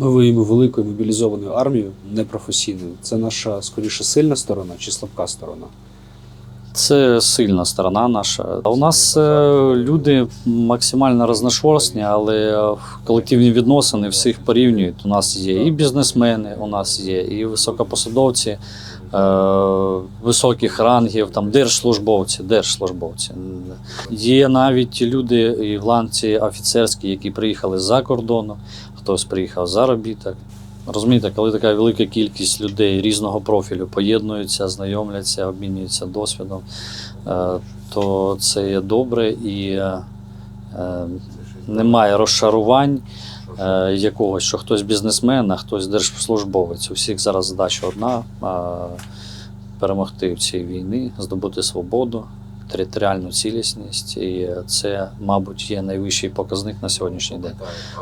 Ми воюємо великою мобілізованою армією, непрофесійною. Це наша скоріше сильна сторона чи слабка сторона. Це сильна сторона наша. У нас е, люди максимально розношорстні, але колективні відносини всіх порівнюють. У нас є і бізнесмени, у нас є і високопосадовці е, високих рангів, там держслужбовці, держслужбовці. Є навіть люди і в ланці офіцерські, які приїхали з-за кордону, хтось приїхав заробіток. Розумієте, коли така велика кількість людей різного профілю поєднуються, знайомляться, обмінюються досвідом, е, то це є добре і е, е, немає розшарувань якогось, що хтось бізнесмен, а хтось держслужбовець. У всіх зараз задача одна перемогти в цій війні, здобути свободу, територіальну цілісність. І це, мабуть, є найвищий показник на сьогоднішній день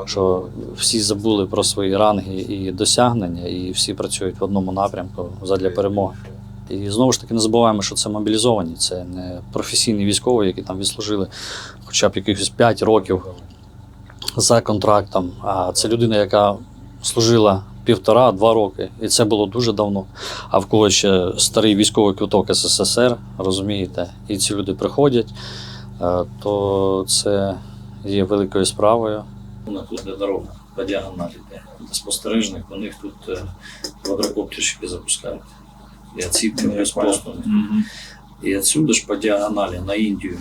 що всі забули про свої ранги і досягнення, і всі працюють в одному напрямку задля перемоги. І знову ж таки не забуваємо, що це мобілізовані, це не професійні військові, які там відслужили хоча б якихось 5 років за контрактом. А це людина, яка служила півтора-два роки, і це було дуже давно. А в когось ще старий військовий квиток СССР, розумієте, і ці люди приходять, е, то це є великою справою. Вона тут де дорога по діагоналі. Спостережник, у них тут е, квадрокоптерщики запускають. І ці плюс просто. І отсюда ж по діагоналі на Індію.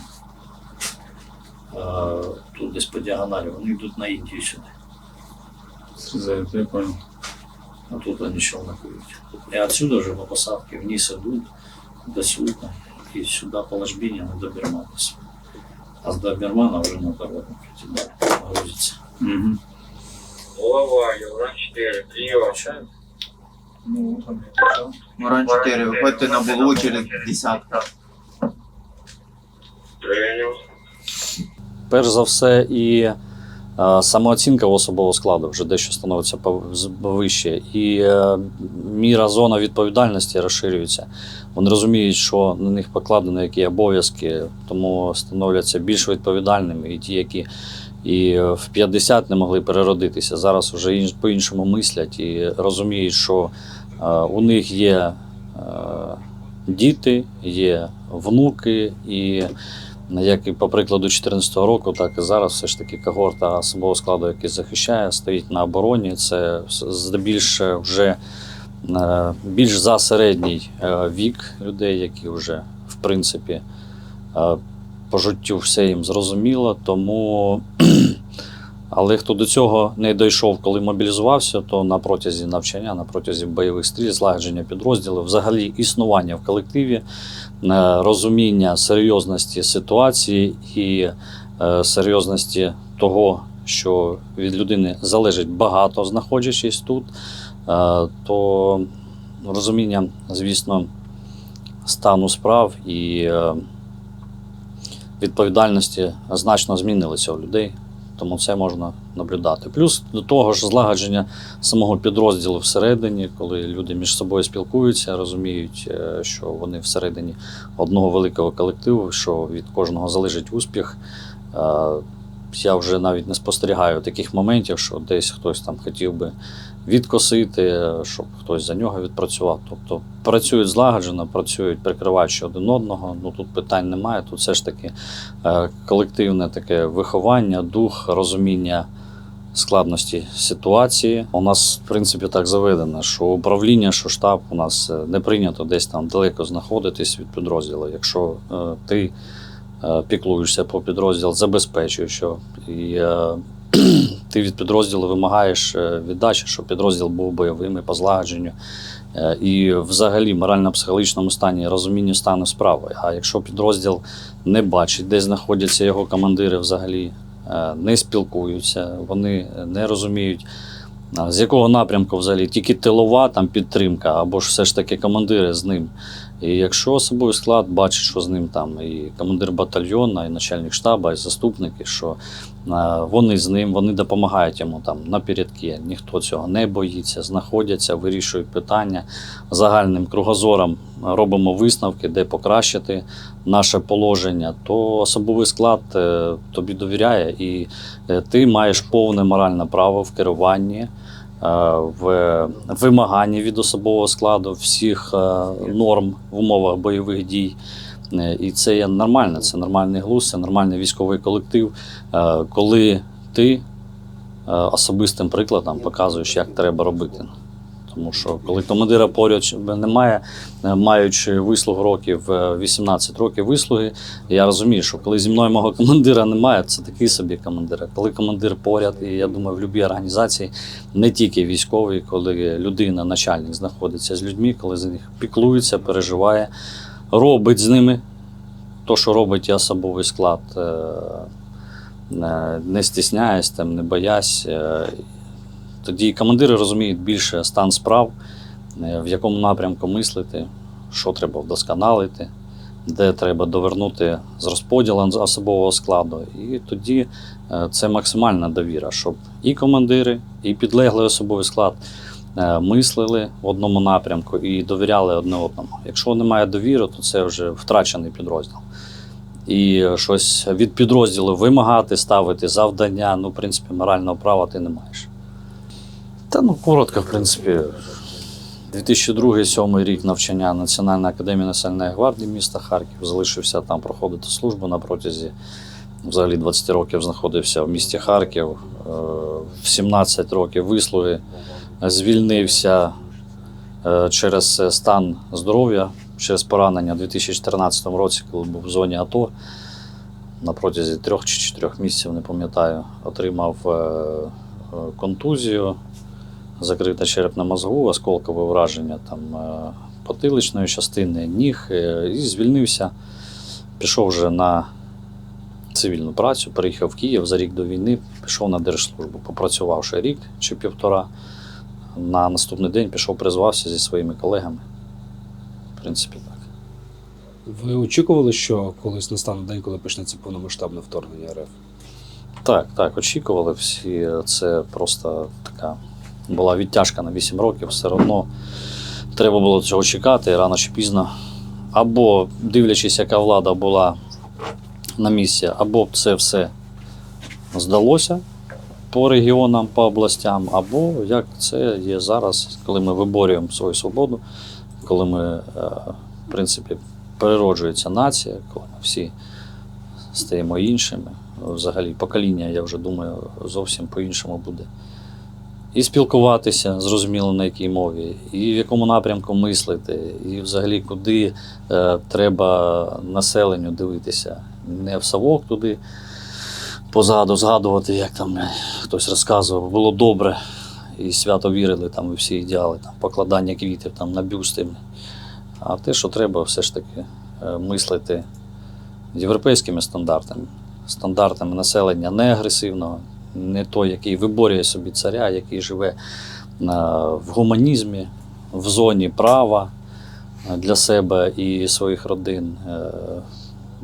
Е, Тут десь по діагоналі, вони йдуть на Індію сюди. Срезают, я понял. А тут вони челнокують. І отсюда вже на посадки вниз ідуть до Сюта і сюди по ложбині на Добермана. А з Добермана вже на дорогу сюди грузиться. Угу. Голова, Юран 4, прием. Ну, там я писал. Муран 4, виходьте на було через десятка. Перш за все, і самооцінка особового складу вже дещо становиться вище, і е, міра зона відповідальності розширюється. Вони розуміють, що на них покладено які обов'язки, тому становляться більш відповідальними. І ті, які і е, в 50 не могли переродитися, зараз вже по-іншому мислять і розуміють, що е, у них є е, діти, є внуки, і як і по прикладу 2014 року, так і зараз все ж таки когорта особового складу, який захищає, стоїть на обороні. Це здебільше вже е, більш за середній е, вік людей, які вже в принципі е, по життю все їм зрозуміло. Тому, але хто до цього не дійшов, коли мобілізувався, то на протязі навчання, на протязі бойових стріль, злагодження підрозділів, взагалі існування в колективі е, розуміння серйозності ситуації і е, серйозності того, що від людини залежить багато, знаходячись тут, е, то розуміння, звісно, стану справ і відповідальності значно змінилися у людей. Тому це можна наблюдати. Плюс до того ж злагодження самого підрозділу всередині, коли люди між собою спілкуються, розуміють, е, що вони всередині одного великого колективу, що від кожного залежить успіх. Я вже навіть не спостерігаю таких моментів, що десь хтось там хотів би відкосити, щоб хтось за нього відпрацював. Тобто працюють злагоджено, працюють прикриваючи один одного. Ну тут питань немає. Тут все ж таки е, колективне таке виховання, дух, розуміння складності ситуації. У нас, в принципі, так заведено, що управління, що штаб у нас е, не прийнято десь там далеко знаходитись від підрозділу. Якщо е, ти піклуєшся по підрозділ, забезпечуєш, що і е, ти від підрозділу вимагаєш е, віддачі, щоб підрозділ був бойовим і по злагодженню. Е, І взагалі морально-психологічному стані розумінню стану справи. А якщо підрозділ не бачить, де знаходяться його командири взагалі, е, не спілкуються, вони не розуміють, з якого напрямку взагалі тільки тилова там підтримка, або ж все ж таки командири з ним. І якщо особовий склад бачить, що з ним там і командир батальйону, і начальник штабу, і заступники, що е, вони з ним, вони допомагають йому там напередки. Ніхто цього не боїться, знаходяться, вирішують питання загальним кругозором. Робимо висновки, де покращити наше положення, то особовий склад е, тобі довіряє, і е, ти маєш повне моральне право в керуванні. Е, в вимаганні від особового складу всіх е, норм в умовах бойових дій. Е, І це є нормально, це нормальний глузд, це нормальний військовий колектив, коли ти особистим прикладом показуєш, як треба робити. Тому що коли командира поряд немає, е, маючи вислуг років, е, 18 років вислуги, я розумію, що коли зі мною мого командира немає, це такий собі командир. Коли командир поряд, і я думаю, в будь-якій організації, не тільки військовий, коли людина, начальник знаходиться з людьми, коли за них піклується, переживає, робить з ними то, що робить і особовий склад, е, е, не стісняясь, там, не боясь. Тоді командири розуміють більше стан справ, е, в якому напрямку мислити, що треба вдосконалити, де треба довернути з розподілом особового складу. І тоді е, це максимальна довіра, щоб і командири, і підлеглий особовий склад е, мислили в одному напрямку і довіряли одне одному. Якщо немає довіри, то це вже втрачений підрозділ. І щось від підрозділу вимагати, ставити завдання, ну, в принципі, морального права ти не маєш. Та ну коротко, в принципі, 2002-2007 рік навчання Національної академії Національної гвардії міста Харків. Залишився там проходити службу на протязі взагалі 20 років знаходився в місті Харків. Е, В 17 років вислуги звільнився е, через стан здоров'я, через поранення у 2014 році, коли був в зоні АТО. На протязі трьох чи чотирьох місяців, не пам'ятаю, отримав е, е, контузію, закрита черепна мозгу, осколкове враження там, е, потиличної частини, ніг е, і звільнився. Пішов вже на цивільну працю, переїхав в Київ за рік до війни, пішов на держслужбу, попрацювавши рік чи півтора. На наступний день пішов, призвався зі своїми колегами. В принципі, так. Ви очікували, що колись настане день, коли почнеться повномасштабне вторгнення РФ? Так, так, очікували всі. Це просто така була відтяжка на 8 років. Все одно треба було цього чекати рано чи пізно. Або дивлячись, яка влада була на місці, або це все здалося по регіонам, по областям, або як це є зараз, коли ми виборюємо свою свободу, коли ми, е, в принципі, перероджується нація, коли ми всі стаємо іншими. Взагалі, покоління, я вже думаю, зовсім по-іншому буде. І спілкуватися, зрозуміло, на якій мові, і в якому напрямку мислити, і взагалі куди е, треба населенню дивитися. Не в совок туди позаду згадувати, як там хтось розказував, було добре, і свято вірили там у всі ідеали, там, покладання квітів там, на бюсти. А те, що треба, все ж таки е, мислити європейськими стандартами, стандартами населення не агресивного, не той, який виборює собі царя, який живе е, в гуманізмі, в зоні права е, для себе і своїх родин. Е,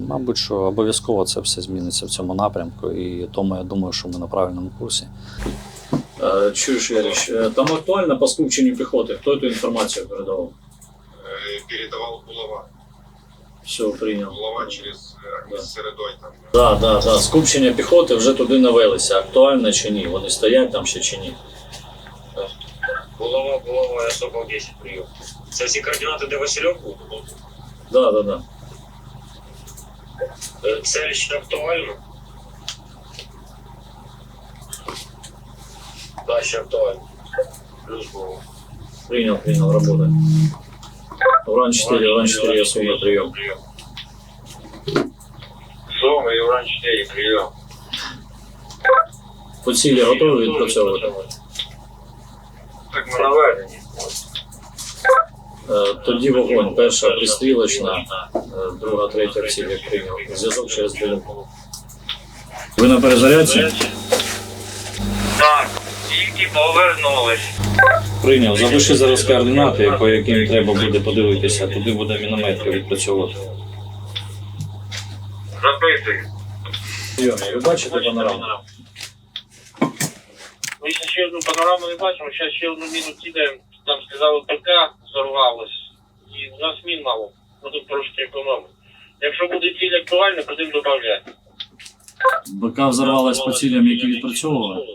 Мабуть, що обов'язково це все зміниться в цьому напрямку, і тому я думаю, що ми на правильному курсі. Чуєш, Яріч, е, там актуально по скупченню піхоти. Хто цю інформацію передавав? Передавал Булава. Все, прийняв. Булава через э, Да. Середой там. Так, так, так. Скупчення піхоти вже туди навелися. Актуально чи ні? Вони стоять там ще чи ні? Булава, булава, я собак 10 прийом. Це всі координати, де Васильов був? Так, так, так. Е, Це ще актуально? Так, ще актуально. Плюс було. Прийняв, прийняв, робота. Уран 4, Уран 4, я свой прийом. Суми, Уран 4, прийом. По цілі готові відпрацьовувати? Так ми наведені. Е, Тоді вогонь. Перша пристрілочна, е, друга, третя ціль, як прийняв. Зв'язок через білинку. Ви на перезарядці? Так, тільки повернулись. Прийняв. Запиши зараз координати, по яким треба буде подивитися. Туди буде мінометка відпрацьовувати. Записуй. Ви бачите панораму? Ми ще, одну панораму не бачимо, зараз ще одну міну кидаємо. Там сказали ПК зорвалось. І в нас мін мало. Ми тут трошки економимо. Якщо буде ціль актуальна, будемо додати. БК взорвалась по цілям, які відпрацьовували.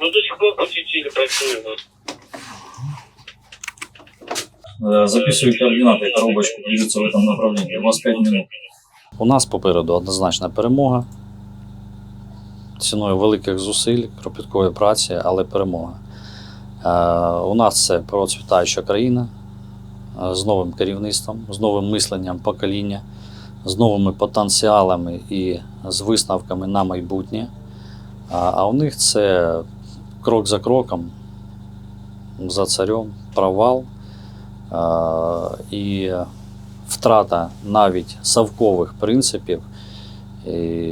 Ми до сих пор по цій цілі працюємо. Э, Записываю координаты и коробочку движется в этом направлении. У вас 5 минут. У нас попереду однозначна перемога. Ціною великих зусиль, кропіткої праці, але перемога. Е, у нас це процвітаюча країна е, з новим керівництвом, з новим мисленням покоління, з новими потенціалами і з висновками на майбутнє. А, а у них це крок за кроком, за царем, провал і втрата навіть совкових принципів. І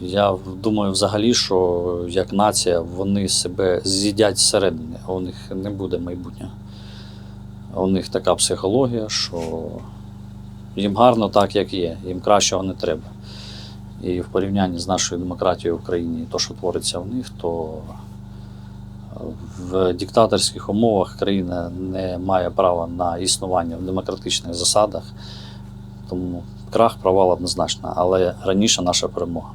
я думаю, взагалі, що як нація вони себе з'їдять зсередини, у них не буде майбутнього. У них така психологія, що їм гарно так, як є, їм кращого не треба. І в порівнянні з нашою демократією в Україні, то, що твориться в них, то в диктаторських умовах країна не має права на існування в демократичних засадах. Тому крах провал однозначно, але раніше наша перемога.